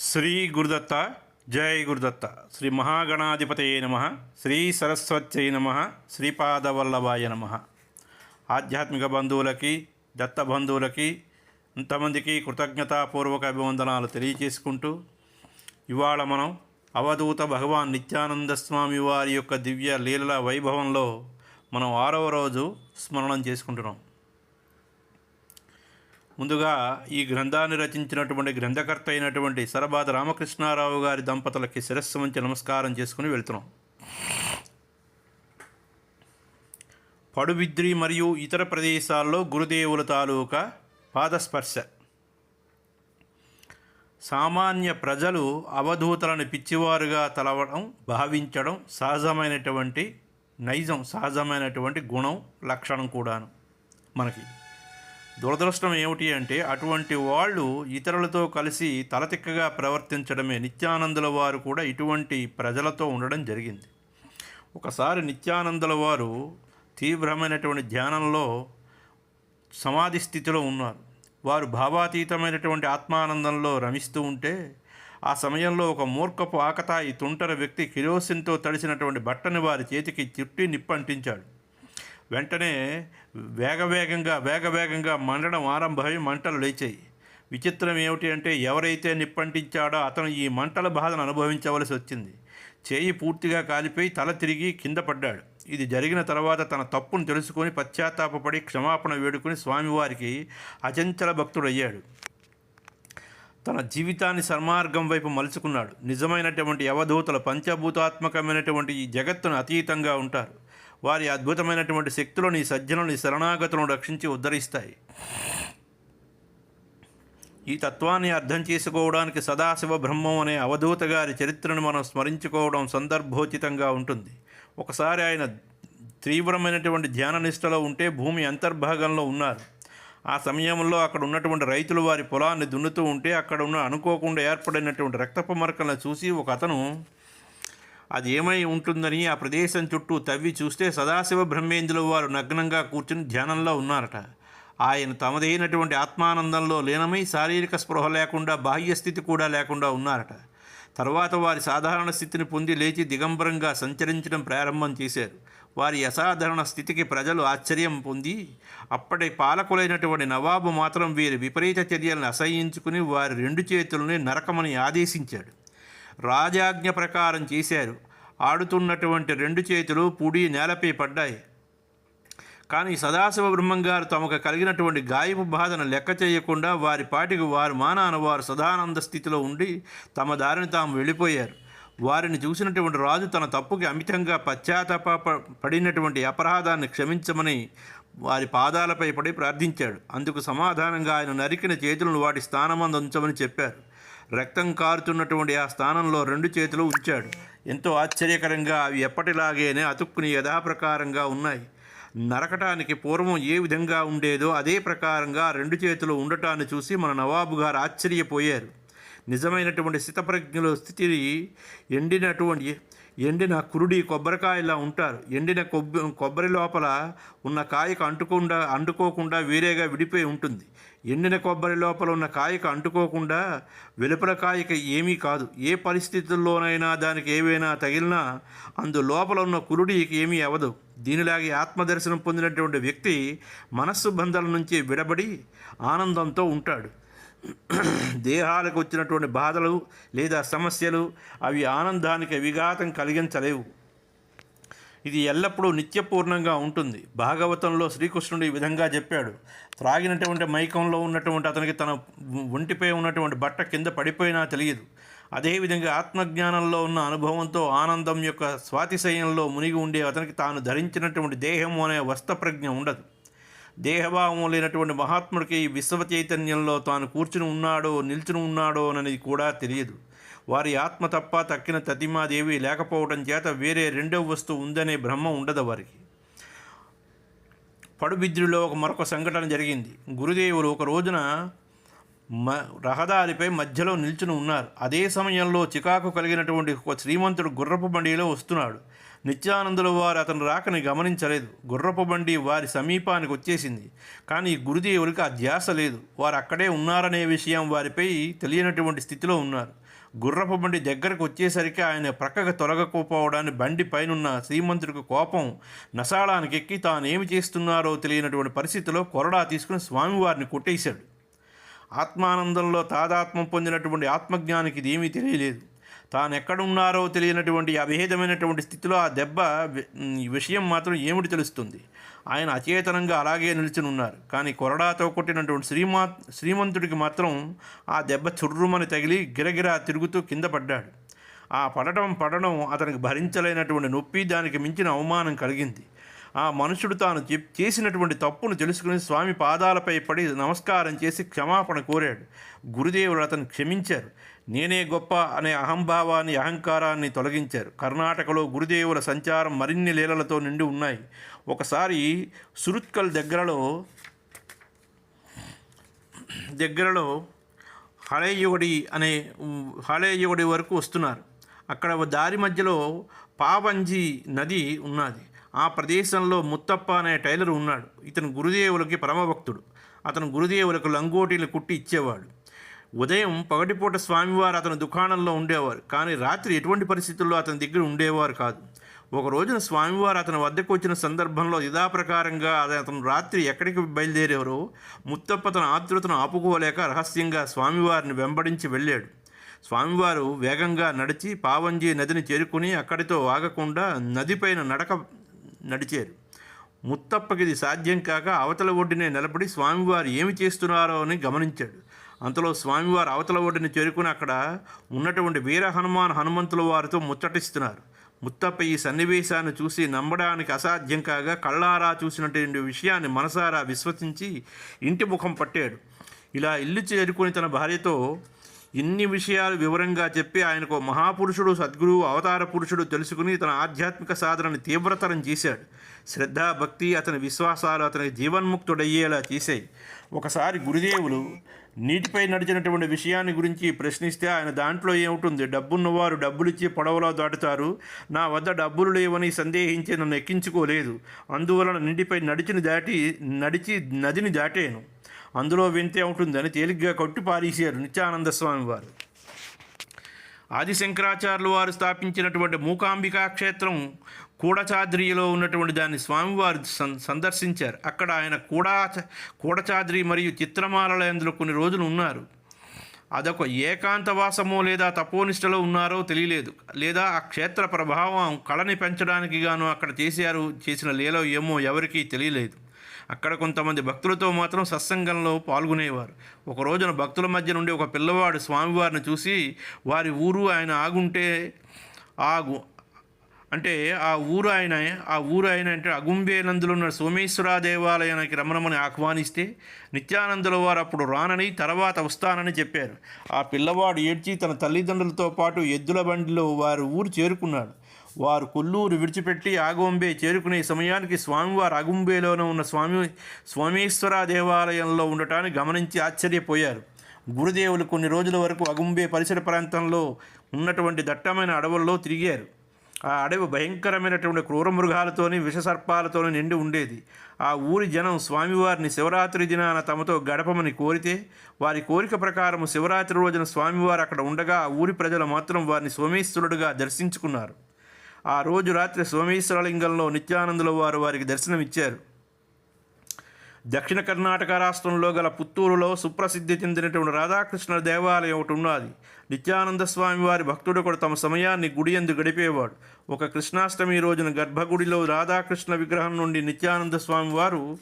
శ్రీ గురుదత్త జై గురుదత్త. శ్రీ మహాగణాధిపతయ నమ. శ్రీ సరస్వత్యై నమ. శ్రీపాదవల్లభాయ నమ. ఆధ్యాత్మిక బంధువులకి దత్త బంధువులకి ఇంతమందికి కృతజ్ఞతాపూర్వక అభివందనాలు తెలియజేసుకుంటూ ఇవాళ మనం అవధూత భగవాన్ నిత్యానంద స్వామి వారి యొక్క దివ్య లీలల వైభవంలో మనం ఆరవ రోజు స్మరణం చేసుకుంటున్నాం. ముందుగా ఈ గ్రంథాన్ని రచించినటువంటి గ్రంథకర్త అయినటువంటి సరబాద రామకృష్ణారావు గారి దంపతులకి శిరస్సు మంచి నమస్కారం చేసుకుని వెళ్తున్నాం. పడుబిద్రి మరియు ఇతర ప్రదేశాల్లో గురుదేవుల తాలూకా పాదస్పర్శ. సామాన్య ప్రజలు అవధూతలను పిచ్చివారుగా తలవడం భావించడం సహజమైనటువంటి నైజం సహజమైనటువంటి గుణం లక్షణం కూడాను మనకి. దురదృష్టం ఏమిటి అంటే అటువంటి వాళ్ళు ఇతరులతో కలిసి తలతిక్కగా ప్రవర్తించడమే. నిత్యానందుల వారు కూడా ఇటువంటి ప్రజలతో ఉండడం జరిగింది. ఒకసారి నిత్యానందుల వారు తీవ్రమైనటువంటి ధ్యానంలో సమాధి స్థితిలో ఉన్నారు. వారు భావాతీతమైనటువంటి ఆత్మానందంలో రమిస్తూ ఉంటే ఆ సమయంలో ఒక మూర్ఖపు ఆకతాయి తుంటర వ్యక్తి కిరోసిన్తో తడిసినటువంటి బట్టని వారి చేతికి చుట్టి నిప్పంటించాడు. వెంటనే వేగవేగంగా వేగవేగంగా మండడం ఆరంభమై మంటలు లేచాయి. విచిత్రం ఏమిటి అంటే ఎవరైతే నిప్పంటించాడో అతను ఈ మంటల బాధను అనుభవించవలసి వచ్చింది. చేయి పూర్తిగా కాలిపోయి తల తిరిగి కింద పడ్డాడు. ఇది జరిగిన తర్వాత తన తప్పును తెలుసుకొని పశ్చాత్తాపపడి క్షమాపణ వేడుకొని స్వామివారికి అచంచల భక్తుడయ్యాడు. తన జీవితాన్ని సన్మార్గం వైపు మలుచుకున్నాడు. నిజమైనటువంటి అవధూతలు పంచభూతాత్మకమైనటువంటి ఈ జగత్తును అతీతంగా ఉంటారు. వారి అద్భుతమైనటువంటి శక్తులను ఈ నీ శరణాగతులను రక్షించి ఉద్ధరిస్తాయి. ఈ తత్వాన్ని అర్థం చేసుకోవడానికి సదాశివ బ్రహ్మం అనే అవధూత గారి చరిత్రను మనం స్మరించుకోవడం సందర్భోచితంగా ఉంటుంది. ఒకసారి ఆయన తీవ్రమైనటువంటి ధ్యాన నిష్టలో ఉంటే భూమి అంతర్భాగంలో ఉన్నారు. ఆ సమయంలో అక్కడ ఉన్నటువంటి రైతులు వారి పొలాన్ని దున్నుతూ ఉంటే అక్కడ ఉన్న అనుకోకుండా ఏర్పడినటువంటి రక్తపు మరకలను చూసి ఒక అతను అది ఏమై ఉంటుందని ఆ ప్రదేశం చుట్టూ తవ్వి చూస్తే సదాశివ బ్రహ్మేంద్రుల వారు నగ్నంగా కూర్చుని ధ్యానంలో ఉన్నారట. ఆయన తమదైనటువంటి ఆత్మానందంలో లీనమై శారీరక స్పృహ లేకుండా బాహ్య స్థితి కూడా లేకుండా ఉన్నారట. తర్వాత వారి సాధారణ స్థితిని పొంది లేచి దిగంబరంగా సంచరించడం ప్రారంభం చేశారు. వారి అసాధారణ స్థితికి ప్రజలు ఆశ్చర్యం పొంది అప్పటి పాలకులైనటువంటి నవాబు మాత్రం వీరి విపరీత చర్యలను అసహించుకుని వారి రెండు చేతుల్ని నరకమని ఆదేశించాడు. రాజాజ్ఞ ప్రకారం చేశారు. ఆడుతున్నటువంటి రెండు చేతులు పుడి నేలపై పడ్డాయి. కానీ సదాశివ బ్రహ్మంగారు తమకు కలిగినటువంటి గాయపు బాధను లెక్క చేయకుండా వారి పాటికి వారు మానాన వారు సదానంద స్థితిలో ఉండి తమ దారిని తాము వెళ్ళిపోయారు. వారిని చూసినటువంటి రాజు తన తప్పుకి అమితంగా పశ్చాత్తాప పడినటువంటి అపరాధాన్ని క్షమించమని వారి పాదాలపై పడి ప్రార్థించాడు. అందుకు సమాధానంగా ఆయన నరికిన చేతులను వాటి స్థానమందు ఉంచమని చెప్పారు. రక్తం కారుతున్నటువంటి ఆ స్థానంలో రెండు చేతులు ఉంచాడు. ఎంతో ఆశ్చర్యకరంగా అవి ఎప్పటిలాగేనే అతుక్కుని యథాప్రకారంగా ఉన్నాయి. నరకటానికి పూర్వం ఏ విధంగా ఉండేదో అదే ప్రకారంగా రెండు చేతులు ఉండటాన్ని చూసి మన నవాబు గారు ఆశ్చర్యపోయారు. నిజమైనటువంటి స్థితప్రజ్ఞలో స్థితిని ఎండినటువంటి ఎండిన కురుడి కొబ్బరికాయలా ఉంటారు. ఎండిన కొబ్బరి కొబ్బరి లోపల ఉన్న కాయకు అంటుకుండా అంటుకోకుండా వేరేగా విడిపోయి ఉంటుంది. ఎండిన కొబ్బరి లోపల ఉన్న కాయకు అంటుకోకుండా వెలుపల కాయకి ఏమీ కాదు. ఏ పరిస్థితుల్లోనైనా దానికి ఏవైనా తగిలినా అందు లోపల ఉన్న కురుడికి ఏమీ అవ్వదు దీనిలాగే ఆత్మదర్శనం పొందినటువంటి వ్యక్తి మనస్సు బంధాల నుంచి విడబడి ఆనందంతో ఉంటాడు. దేహాలకు వచ్చినటువంటి బాధలు లేదా సమస్యలు అవి ఆనందానికి విఘాతం కలిగించలేవు. ఇది ఎల్లప్పుడూ నిత్యపూర్ణంగా ఉంటుంది. భాగవతంలో శ్రీకృష్ణుడు ఈ విధంగా చెప్పాడు. త్రాగినటువంటి మైకంలో ఉన్నటువంటి అతనికి తన ఒంటిపై ఉన్నటువంటి బట్ట కింద పడిపోయినా తెలియదు. అదేవిధంగా ఆత్మజ్ఞానంలో ఉన్న అనుభవంతో ఆనందం యొక్క స్వాతిశయంలో మునిగి ఉండే అతనికి తాను ధరించినటువంటి దేహం అనే వస్త్రప్రజ్ఞ ఉండదు. దేహభావం లేనటువంటి మహాత్ముడికి విశ్వ చైతన్యంలో తాను కూర్చుని ఉన్నాడో నిల్చుని ఉన్నాడో అనేది కూడా తెలియదు. వారి ఆత్మ తప్ప తక్కిన తతిమాదేవి లేకపోవడం చేత వేరే రెండవ వస్తువు ఉందనే బ్రహ్మ ఉండదు వారికి. పడుబిద్రిలో ఒక మరొక సంఘటన జరిగింది. గురుదేవులు ఒక రోజున మ రహదారిపై మధ్యలో నిల్చుని ఉన్నారు. అదే సమయంలో చికాకు కలిగినటువంటి ఒక శ్రీమంతుడు గుర్రపు బండిలో వస్తున్నాడు. నిత్యానందుల వారు అతను రాకని గమనించలేదు. గుర్రపు బండి వారి సమీపానికి వచ్చేసింది. కానీ గురుదేవులకి ఆ ధ్యాస లేదు. వారు అక్కడే ఉన్నారనే విషయం వారిపై తెలియనటువంటి స్థితిలో ఉన్నారు. గుర్రపు బండి దగ్గరకు వచ్చేసరికి ఆయన ప్రక్కకు తొలగకపోవడాన్ని బండి పైనున్న శ్రీమంతుడికి కోపం నసాళానికి ఎక్కి తాను ఏమి చేస్తున్నారో తెలియనటువంటి పరిస్థితిలో కొరడా తీసుకుని స్వామివారిని కొట్టేశాడు. ఆత్మానందంలో తాదాత్మ్యం పొందినటువంటి ఆత్మజ్ఞానికి ఇది ఏమీ తెలియలేదు. తాను ఎక్కడున్నారో తెలియనటువంటి అభేదమైనటువంటి స్థితిలో ఆ దెబ్బ విషయం మాత్రం ఏమిటి తెలుస్తుంది? ఆయన అచేతనంగా అలాగే నిల్చుని ఉన్నారు కానీ కొరడాతో కొట్టినటువంటి శ్రీమా శ్రీమంతుడికి మాత్రం ఆ దెబ్బ చుర్రుమని తగిలి గిరగిరా తిరుగుతూ కింద పడ్డాడు. ఆ పడటం పడడం అతనికి భరించలేనటువంటి నొప్పి దానికి మించిన అవమానం కలిగింది. ఆ మనుషుడు తాను చెప్- చేసినటువంటి తప్పును తెలుసుకుని స్వామి పాదాలపై పడి నమస్కారం చేసి క్షమాపణ కోరాడు. గురుదేవులు అతను క్షమించారు. నేనే గొప్ప అనే అహంభావాన్ని అహంకారాన్ని తొలగించారు. కర్ణాటకలో గురుదేవుల సంచారం మరిన్ని లీలలతో నిండి ఉన్నాయి. ఒకసారి సురుత్కల్ దగ్గరలో దగ్గరలో హళేయుగడి అనే హళేయుగుడి హళేయుగడి వరకు వస్తున్నారు. అక్కడ దారి మధ్యలో పావంజీ నది ఉన్నది. ఆ ప్రదేశంలో ముత్తప్ప అనే టైలర్ ఉన్నాడు. ఇతను గురుదేవులకి పరమభక్తుడు. అతను గురుదేవులకు లంగోటీలు కుట్టి ఇచ్చేవాడు. ఉదయం పగటిపూట స్వామివారు అతని దుకాణంలో ఉండేవారు. కానీ రాత్రి ఎటువంటి పరిస్థితుల్లో అతని దగ్గర ఉండేవారు కాదు. ఒక రోజున స్వామివారు అతని వద్దకు వచ్చిన సందర్భంలో యథాప్రకారంగా అతను రాత్రి ఎక్కడికి బయలుదేరారో ముత్తప్ప తన ఆతృతను ఆపుకోలేక రహస్యంగా స్వామివారిని వెంబడించి వెళ్ళాడు. స్వామివారు వేగంగా నడిచి పావంజీ నదిని చేరుకుని అక్కడితో ఆగకుండా నదిపైన నడక నడిచారు. ముత్తప్పకి ఇది సాధ్యం కాక అవతల ఒడ్డునే నిలబడి స్వామివారు ఏమి చేస్తున్నారో అని గమనించాడు. అంతలో స్వామివారు అవతల ఒడ్డుని చేరుకుని అక్కడ ఉన్నటువంటి వీర హనుమాన్ హనుమంతుల వారితో ముచ్చటిస్తున్నారు. ముత్తప్ప ఈ సన్నివేశాన్ని చూసి నమ్మడానికి అసాధ్యం కాగా కళ్ళారా చూసినటువంటి విషయాన్ని మనసారా విశ్వసించి ఇంటి ముఖం పట్టాడు. ఇలా ఇల్లు చేరుకుని తన భార్యతో ఇన్ని విషయాలు వివరంగా చెప్పి ఆయనకు మహాపురుషుడు సద్గురువు అవతార పురుషుడు తెలుసుకుని తన ఆధ్యాత్మిక సాధనని తీవ్రతరం చేశాడు. శ్రద్ధ భక్తి అతని విశ్వాసాలు అతనికి జీవన్ముక్తుడయ్యేలా చేశాయి. ఒకసారి గురుదేవులు నీటిపై నడిచినటువంటి విషయాన్ని గురించి ప్రశ్నిస్తే ఆయన దాంట్లో ఏముంటుంది? డబ్బున్నవారు డబ్బులిచ్చి పొడవలో దాటుతారు. నా వద్ద డబ్బులు లేవని సందేహించి నన్ను ఎక్కించుకోలేదు. అందువలన నీటిపై నడిచిని దాటి నడిచి నదిని దాటాను. అందులో వింతే ఉంటుందని తేలిగ్గా కొట్టి పారేశారు నిత్యానంద స్వామి వారు. ఆది శంకరాచార్యులు వారు స్థాపించినటువంటి మూకాంబికా క్షేత్రం కూడచాద్రిలో ఉన్నటువంటి దాన్ని స్వామివారు సం సందర్శించారు. అక్కడ ఆయన కూడా కూడచాద్రి మరియు చిత్రమాలల అందులో కొన్ని రోజులు ఉన్నారు. అదొక ఏకాంతవాసమో లేదా తపోనిష్టలో ఉన్నారో తెలియలేదు. లేదా ఆ క్షేత్ర ప్రభావం కళని పెంచడానికి గాను అక్కడ చేశారు చేసిన లేలో ఏమో ఎవరికీ తెలియలేదు. అక్కడ కొంతమంది భక్తులతో మాత్రం సత్సంగంలో పాల్గొనేవారు. ఒక రోజున భక్తుల మధ్య నుండి ఒక పిల్లవాడు స్వామివారిని చూసి వారి ఊరు ఆయన ఆగుంటే ఆగు. అంటే ఆ ఊరు ఆయన ఆ ఊరు ఆయన అంటే అగుంబేనందులో ఉన్న సోమేశ్వర దేవాలయానికి రమణమని ఆహ్వానిస్తే నిత్యానందుల వారు అప్పుడు రానని తర్వాత వస్తానని చెప్పారు. ఆ పిల్లవాడు ఏడ్చి తన తల్లిదండ్రులతో పాటు ఎద్దుల బండిలో వారి ఊరు చేరుకున్నాడు. వారు కొల్లూరు విడిచిపెట్టి ఆగుంబే చేరుకునే సమయానికి స్వామివారు ఆగుంబేలోనే ఉన్న స్వామి సోమేశ్వర దేవాలయంలో ఉండటాన్ని గమనించి ఆశ్చర్యపోయారు. గురుదేవులు కొన్ని రోజుల వరకు అగుంబే పరిసర ప్రాంతంలో ఉన్నటువంటి దట్టమైన అడవుల్లో తిరిగారు. ఆ అడవి భయంకరమైనటువంటి క్రూర మృగాలతోని విషసర్పాలతోని నిండి ఉండేది. ఆ ఊరి జనం స్వామివారిని శివరాత్రి దినాన తమతో గడపమని కోరితే వారి కోరిక ప్రకారం శివరాత్రి రోజున స్వామివారు అక్కడ ఉండగా ఆ ఊరి ప్రజలు మాత్రం వారిని సోమేశ్వరుడుగా దర్శించుకున్నారు. ఆ రోజు రాత్రి సోమేశ్వరలింగంలో నిత్యానందుల వారు వారికి దర్శనమిచ్చారు. దక్షిణ కర్ణాటక రాష్ట్రంలో గల పుత్తూరులో సుప్రసిద్ధి చెందినటువంటి రాధాకృష్ణ దేవాలయం ఒకటి ఉన్నది. నిత్యానంద స్వామి వారి భక్తుడు కూడా తమ సమయాన్ని గుడి ఎందు గడిపేవాడు. ఒక కృష్ణాష్టమి రోజున గర్భగుడిలో రాధాకృష్ణ విగ్రహం నుండి నిత్యానంద స్వామి వారు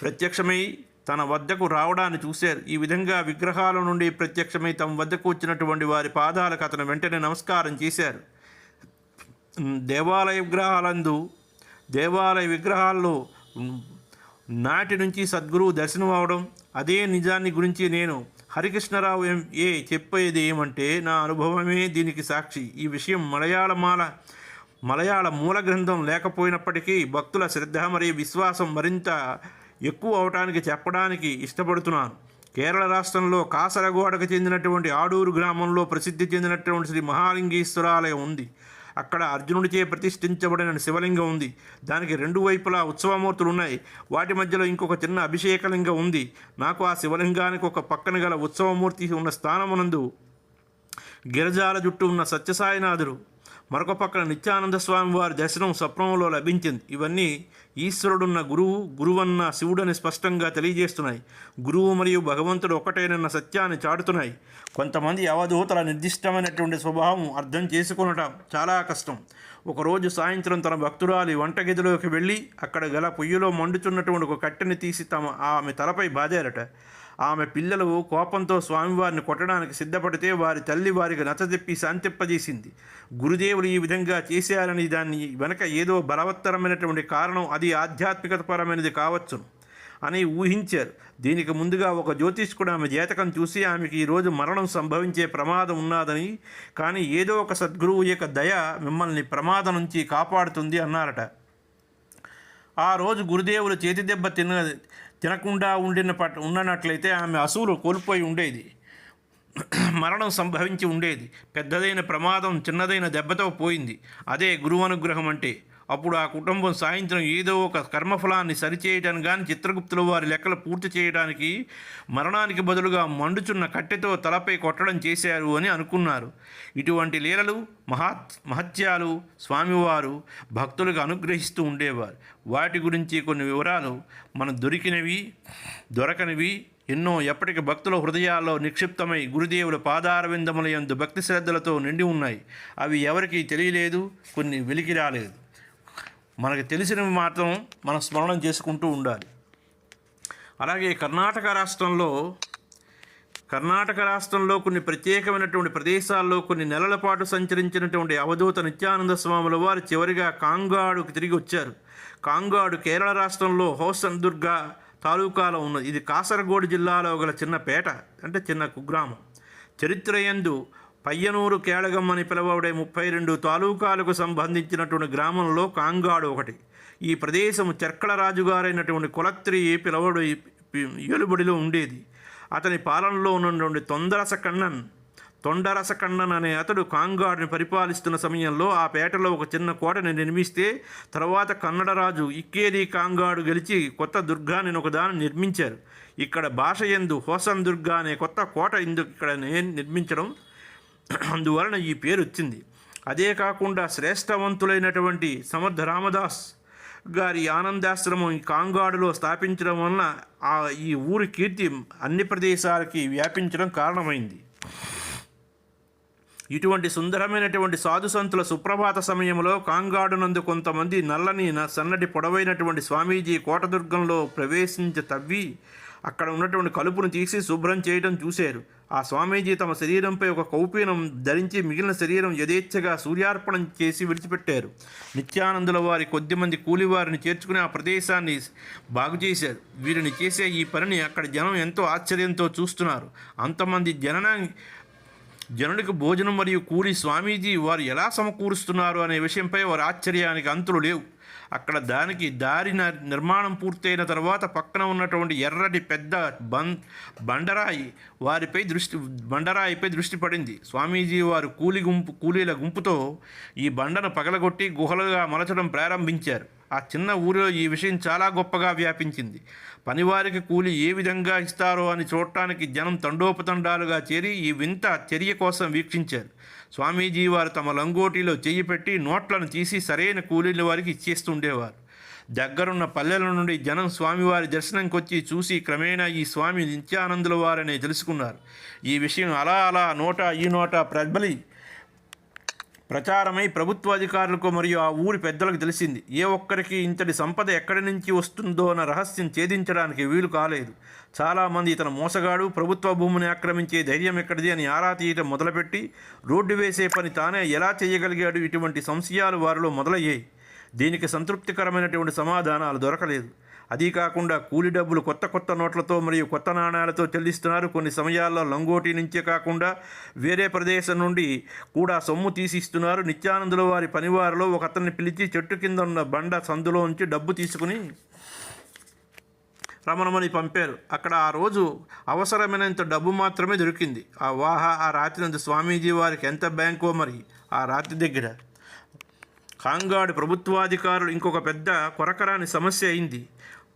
ప్రత్యక్షమై తన వద్దకు రావడాన్ని చూశారు. ఈ విధంగా విగ్రహాల నుండి ప్రత్యక్షమై తమ వద్దకు వచ్చినటువంటి వారి పాదాలకు అతను వెంటనే నమస్కారం చేశారు. దేవాలయ విగ్రహాలందు దేవాలయ విగ్రహాల్లో నాటి నుంచి సద్గురువు దర్శనం అవడం అదే నిజాన్ని గురించి నేను హరికృష్ణరావు ఏ చెప్పేది ఏమంటే నా అనుభవమే దీనికి సాక్షి. ఈ విషయం మలయాళమాల మలయాళ మూల గ్రంథం లేకపోయినప్పటికీ భక్తుల శ్రద్ధ మరియు విశ్వాసం మరింత ఎక్కువ అవటానికి చెప్పడానికి ఇష్టపడుతున్నాను. కేరళ రాష్ట్రంలో కాసరగోడకు చెందినటువంటి ఆడూరు గ్రామంలో ప్రసిద్ధి చెందినటువంటి శ్రీ మహాలింగేశ్వరాలయం ఉంది. అక్కడ అర్జునుడిచే ప్రతిష్ఠించబడిన శివలింగం ఉంది. దానికి రెండు వైపులా ఉత్సవమూర్తులు ఉన్నాయి. వాటి మధ్యలో ఇంకొక చిన్న అభిషేకలింగం ఉంది. నాకు ఆ శివలింగానికి ఒక పక్కన గల ఉత్సవమూర్తి ఉన్న స్థానమునందు గిరజాల జుట్టు ఉన్న సత్యసాయినాథుడు మరొక పక్కన నిత్యానంద స్వామి వారి దర్శనం స్వప్నంలో లభించింది. ఇవన్నీ ఈశ్వరుడున్న గురువు గురువన్న శివుడని స్పష్టంగా తెలియజేస్తున్నాయి. గురువు మరియు భగవంతుడు ఒకటేనన్న సత్యాన్ని చాటుతున్నాయి. కొంతమంది అవధూతల నిర్దిష్టమైనటువంటి స్వభావం అర్థం చేసుకునటం చాలా కష్టం. ఒకరోజు సాయంత్రం తన భక్తురాలి వంటగదిలోకి వెళ్ళి అక్కడ గల పొయ్యిలో మండుచున్నటువంటి ఒక కట్టెని తీసి తమ ఆమె తలపై బాదారట. ఆమె పిల్లలు కోపంతో స్వామివారిని కొట్టడానికి సిద్ధపడితే వారి తల్లి వారికి నచ్చజెప్పి శాంతింపజేసింది. గురుదేవులు ఈ విధంగా చేశారని దాన్ని వెనక ఏదో బలవత్తరమైనటువంటి కారణం అది ఆధ్యాత్మికతపరమైనది కావచ్చును అని ఊహించారు. దీనికి ముందుగా ఒక జ్యోతిష్కుడు ఆమె జాతకం చూసి ఆమెకి ఈరోజు మరణం సంభవించే ప్రమాదం ఉన్నదని కానీ ఏదో ఒక సద్గురువు యొక్క దయ మిమ్మల్ని ప్రమాదం నుంచి కాపాడుతుంది అన్నారట. ఆ రోజు గురుదేవులు చేతి దెబ్బ తిన తినకుండా ఉండిన పట్ ఉండనట్లయితే ఆమె అసూలు కోల్పోయి ఉండేది. మరణం సంభవించి ఉండేది. పెద్దదైన ప్రమాదం చిన్నదైన దెబ్బతో పోయింది. అదే గురువనుగ్రహం అంటే అప్పుడు ఆ కుటుంబం సాయంత్రం ఏదో ఒక కర్మఫలాన్ని సరిచేయటానికి కానీ చిత్రగుప్తుల వారి లెక్కలు పూర్తి చేయడానికి మరణానికి బదులుగా మండుచున్న కట్టెతో తలపై కొట్టడం చేశారు అని అనుకున్నారు. ఇటువంటి లీలలు మహత్ మహత్యాలు స్వామివారు భక్తులకు అనుగ్రహిస్తూ ఉండేవారు. వాటి గురించి కొన్ని వివరాలు మన దొరికినవి దొరకనివి ఎన్నో ఎప్పటికి భక్తుల హృదయాల్లో నిక్షిప్తమై గురుదేవుల పాదారవిందముల యందు భక్తి శ్రద్ధలతో నిండి ఉన్నాయి. అవి ఎవరికీ తెలియలేదు కొన్ని వెలికి రాలేదు. మనకు తెలిసినవి మాత్రం మనం స్మరణం చేసుకుంటూ ఉండాలి. అలాగే కర్ణాటక రాష్ట్రంలో కర్ణాటక రాష్ట్రంలో కొన్ని ప్రత్యేకమైనటువంటి ప్రదేశాల్లో కొన్ని నెలల పాటు సంచరించినటువంటి అవధూత నిత్యానంద స్వాముల వారు చివరిగా కాంగాడుకు తిరిగి వచ్చారు. కాంగాడు కేరళ రాష్ట్రంలో హోసన్ తాలూకాలో ఉన్నది. ఇది కాసరగోడు జిల్లాలో గల చిన్న పేట అంటే చిన్న కుగ్రామం. చరిత్రయందు పయ్యనూరు కేళగం అని పిలువబడే ముప్పై రెండు తాలూకాలకు సంబంధించినటువంటి గ్రామంలో కాంగాడు ఒకటి. ఈ ప్రదేశం చెర్కల రాజుగారైనటువంటి కులత్రి పిలవడు ఏలుబడిలో ఉండేది. అతని పాలనలో ఉన్నటువంటి తొందరస కన్నన్ తొండరస కన్నన్ అనే అతడు కాంగాడుని పరిపాలిస్తున్న సమయంలో ఆ పేటలో ఒక చిన్న కోటని నిర్మిస్తే తర్వాత కన్నడరాజు ఇక్కేరి కాంగాడు గెలిచి కొత్త దుర్గాన్ని ఒకదాని నిర్మించారు. ఇక్కడ భాష ఎందు హోసన్ దుర్గా అనే కొత్త కోట ఇందుకు ఇక్కడ నిర్మించడం అందువలన ఈ పేరు వచ్చింది అదే కాకుండా శ్రేష్టవంతులైనటువంటి సమర్థ రామదాస్ గారి ఆనందాశ్రమం ఈ కాంగాడులో స్థాపించడం వలన ఆ ఈ ఊరి కీర్తి అన్ని ప్రదేశాలకి వ్యాపించడం కారణమైంది. ఇటువంటి సుందరమైనటువంటి సాధు సంతుల సుప్రభాత సమయంలో కాంగాడునందు కొంతమంది నల్లని న- సన్నటి పొడవైనటువంటి స్వామీజీ కోటదుర్గంలో ప్రవేశించ తవ్వి అక్కడ ఉన్నటువంటి కలుపును తీసి శుభ్రం చేయడం చూశారు. ఆ స్వామీజీ తమ శరీరంపై ఒక కౌపీనం ధరించి మిగిలిన శరీరం యథేచ్ఛగా సూర్యార్పణం చేసి విడిచిపెట్టారు. నిత్యానందుల వారి కొద్దిమంది కూలివారిని చేర్చుకుని ఆ ప్రదేశాన్ని బాగు చేశారు. వీరిని చేసే ఈ పనిని అక్కడ జనం ఎంతో ఆశ్చర్యంతో చూస్తున్నారు. అంతమంది జననా జనుడికి భోజనం మరియు కూలి స్వామీజీ వారు ఎలా సమకూరుస్తున్నారు అనే విషయంపై వారి ఆశ్చర్యానికి అంతులు లేవు. అక్కడ దానికి దారి నిర్మాణం పూర్తయిన తర్వాత పక్కన ఉన్నటువంటి ఎర్రటి పెద్ద బం బండరాయి వారిపై దృష్టి బండరాయిపై దృష్టి పడింది. స్వామీజీ వారు కూలి గుంపు కూలీల గుంపుతో ఈ బండను పగలగొట్టి గుహలుగా మలచడం ప్రారంభించారు. ఆ చిన్న ఊరిలో ఈ విషయం చాలా గొప్పగా వ్యాపించింది. పనివారికి కూలి ఏ విధంగా ఇస్తారో అని చూడటానికి జనం తండోపతండాలుగా చేరి ఈ వింత చర్య కోసం వీక్షించారు. స్వామీజీ వారు తమ లంగోటిలో చెయ్యి పెట్టి నోట్లను తీసి సరైన కూలీల వారికి ఇచ్చేస్తుండేవారు. దగ్గరున్న పల్లెల నుండి జనం స్వామివారి దర్శనంకి వచ్చి చూసి క్రమేణా ఈ స్వామి నిత్యానందుల వారనే తెలుసుకున్నారు. ఈ విషయం అలా అలా నోట ఈ నోట ప్రబలి ప్రచారమై ప్రభుత్వ అధికారులకు మరియు ఆ ఊరి పెద్దలకు తెలిసింది ఏ ఒక్కరికి ఇంతటి సంపద ఎక్కడి నుంచి వస్తుందో అన్న రహస్యం ఛేదించడానికి వీలు కాలేదు. చాలామంది ఇతను మోసగాడు ప్రభుత్వ భూమిని ఆక్రమించే ధైర్యం ఎక్కడిది అని ఆరా తీయటం మొదలుపెట్టి రోడ్డు వేసే పని తానే ఎలా చేయగలిగాడు ఇటువంటి సంశయాలు వారిలో మొదలయ్యాయి. దీనికి సంతృప్తికరమైనటువంటి సమాధానాలు దొరకలేదు. అదీ కాకుండా కూలి డబ్బులు కొత్త కొత్త నోట్లతో మరియు కొత్త నాణాలతో చెల్లిస్తున్నారు. కొన్ని సమయాల్లో లంగోటి నుంచే కాకుండా వేరే ప్రదేశం నుండి కూడా సొమ్ము తీసిస్తున్నారు. నిత్యానందుల వారి పనివారిలో ఒక అతన్ని పిలిచి చెట్టు కింద ఉన్న బండ సందులో నుంచి డబ్బు తీసుకుని రమణమని పంపారు. అక్కడ ఆ రోజు అవసరమైనంత డబ్బు మాత్రమే దొరికింది. ఆ వాహ ఆ రాత్రినంత స్వామీజీ వారికి ఎంత బ్యాంకో మరి? ఆ రాత్రి దగ్గర కాంగాడు ప్రభుత్వాధికారులు ఇంకొక పెద్ద కొరకరాని సమస్య అయింది.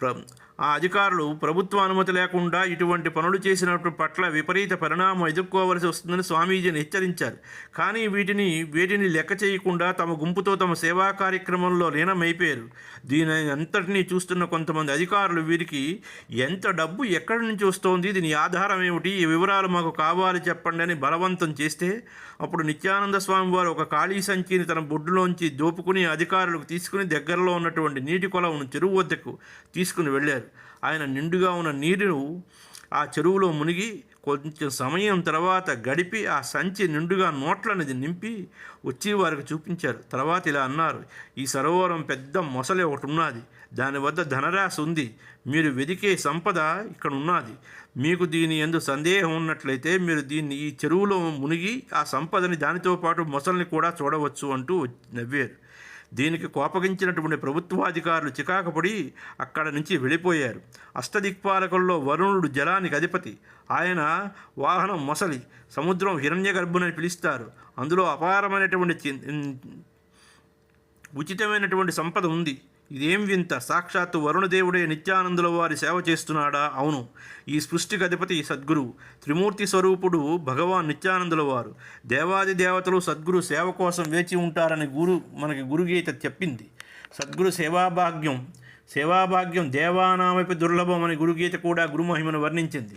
ప్ర ఆ అధికారులు ప్రభుత్వ అనుమతి లేకుండా ఇటువంటి పనులు చేసినప్పుడు పట్ల విపరీత పరిణామం ఎదుర్కోవలసి వస్తుందని స్వామీజీని హెచ్చరించారు. కానీ వీటిని వీటిని లెక్క చేయకుండా తమ గుంపుతో తమ సేవా కార్యక్రమంలో లీనమైపోయారు. దీని అంతటినీ చూస్తున్న కొంతమంది అధికారులు వీరికి ఎంత డబ్బు ఎక్కడి నుంచి వస్తోంది? దీని ఆధారం ఏమిటి? ఈ వివరాలు మాకు కావాలి చెప్పండి అని బలవంతం చేస్తే అప్పుడు నిత్యానంద స్వామి వారు ఒక ఖాళీ సంచిని తన బొడ్డులోంచి దోపుకుని అధికారులకు తీసుకుని దగ్గరలో ఉన్నటువంటి నీటి కొలవును చెరువు వద్దకు తీసుకుని వెళ్ళారు. ఆయన నిండుగా ఉన్న నీరును ఆ చెరువులో మునిగి కొంచెం సమయం తర్వాత గడిపి ఆ సంచి నిండుగా నోట్లనేది నింపి వచ్చి వారికి చూపించారు. తర్వాత ఇలా అన్నారు ఈ సరోవరం పెద్ద మొసలి ఒకటి ఉన్నది. దాని వద్ద ధనరాశి ఉంది. మీరు వెదికే సంపద ఇక్కడ ఉన్నది. మీకు దీని ఎందు సందేహం ఉన్నట్లయితే మీరు దీన్ని ఈ చెరువులో మునిగి ఆ సంపదని దానితో పాటు మొసల్ని కూడా చూడవచ్చు అంటూ నవ్వారు. దీనికి కోపగించినటువంటి ప్రభుత్వాధికారులు చికాకపడి అక్కడ నుంచి వెళ్ళిపోయారు. అష్టదిక్పాలకుల్లో వరుణుడు జలానికి అధిపతి. ఆయన వాహనం మొసలి సముద్రం హిరణ్య గర్భునని పిలుస్తారు. అందులో అపారమైనటువంటి ఉచితమైనటువంటి సంపద ఉంది. ఇదేం వింత? సాక్షాత్తు వరుణదేవుడే నిత్యానందుల వారి సేవ చేస్తున్నాడా? అవును. ఈ సృష్టికి అధిపతి సద్గురు. త్రిమూర్తి స్వరూపుడు భగవాన్ నిత్యానందుల వారు. దేవాది దేవతలు సద్గురు సేవ కోసం వేచి ఉంటారని గురు మనకి గురుగీత చెప్పింది. సద్గురు సేవాభాగ్యం సేవాభాగ్యం దేవానామపి దుర్లభం అని గురుగీత కూడా గురుమహిమను వర్ణించింది.